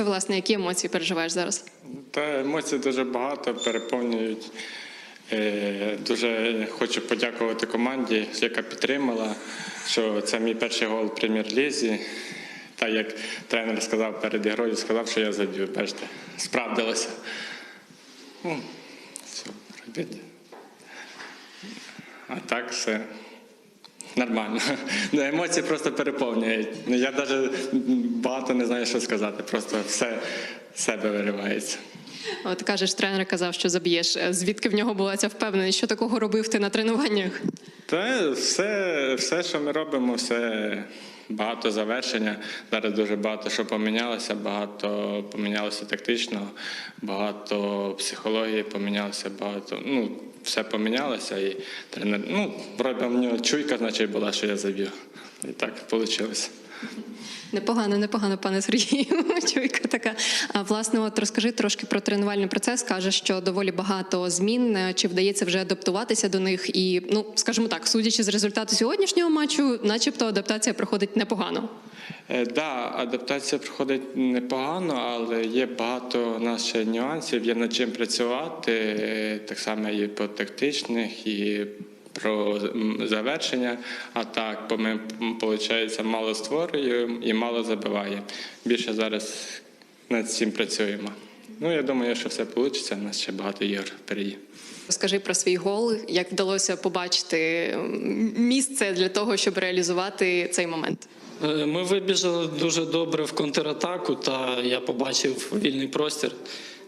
Це, власне, які емоції переживаєш зараз? Та емоцій дуже багато, переповнюють. Е, Дуже хочу подякувати команді, яка підтримала, що це мій перший гол в прем'єр-лізі. Так як тренер сказав перед ігрою, сказав, що я заб'ю. Бачите, справдилося. Все, робіть. А так все нормально. Ну, Емоції просто переповнюють. Ну, Я навіть багато не знаю, що сказати. Просто все з себе виривається. От кажеш, тренер казав, що заб'єш. Е, Звідки в нього була ця впевненість? Що такого робив ти на тренуваннях? Та все, все, що ми робимо, все багато завершення. Зараз дуже багато що помінялося, багато помінялося тактично, багато психології помінялося, багато. Ну, все помінялося. І тренер, ну, вроді в нього чуйка, значить, була, що я заб'ю. І так вийшло. Непогано, непогано, пане Сергію. Чуйка така. А власне, от розкажи трошки про тренувальний процес. Кажеш, що доволі багато змін. Е, Чи вдається вже адаптуватися до них? І ну, скажімо так, судячи з результату сьогоднішнього матчу, начебто адаптація проходить непогано. Так, Е, да, адаптація проходить непогано, але є багато ще нюансів, є над чим працювати, е, так само і по тактичних, і про завершення атак, бо ми, виходить, мало створюємо і мало забиваємо. Більше зараз над цим працюємо. Ну, я думаю, що все вийде, у нас ще багато ігор впереді. Розкажи про свій гол, як вдалося побачити місце для того, щоб реалізувати цей момент. Е, Ми вибіжали дуже добре в контратаку, та я побачив вільний простір.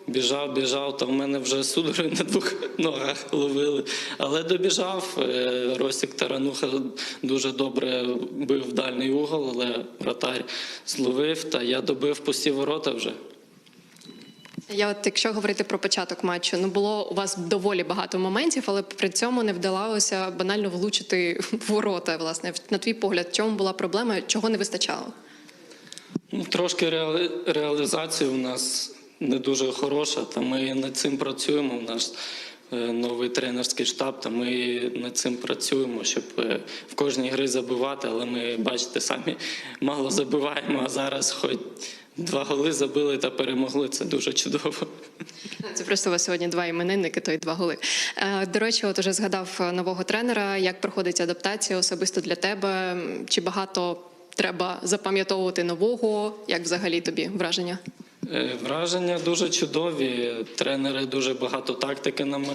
Біжав, біжав, та в мене вже судори на двох ногах ловили. Але добіжав. е, Ростік Тарануха дуже добре бив в дальній угол, але вратар зловив, та я добив пусті ворота вже. Я от якщо говорити про початок матчу, ну було у вас доволі багато моментів, але при цьому не вдалося банально влучити в ворота. Власне, на твій погляд, в чому була проблема, чого не вистачало? Ну, трошки реали... реалізація у нас не дуже хороша, та ми над цим працюємо. У нас е, новий тренерський штаб, та ми над цим працюємо, щоб е, в кожній грі забивати, але ми, бачите, самі мало забиваємо, а зараз хоч два голи забили та перемогли. Це дуже чудово. Це просто у вас сьогодні два іменинники, то й два голи. Е, До речі, от уже згадав нового тренера. Як проходить адаптація особисто для тебе? Чи багато треба запам'ятовувати нового? Як взагалі тобі враження? Е, Враження дуже чудові. Тренери дуже багато тактики нам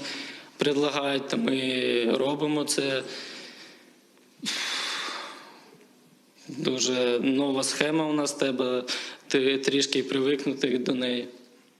предлагають, ми робимо це. Дуже нова схема у нас треба ти трішки привикнути до неї.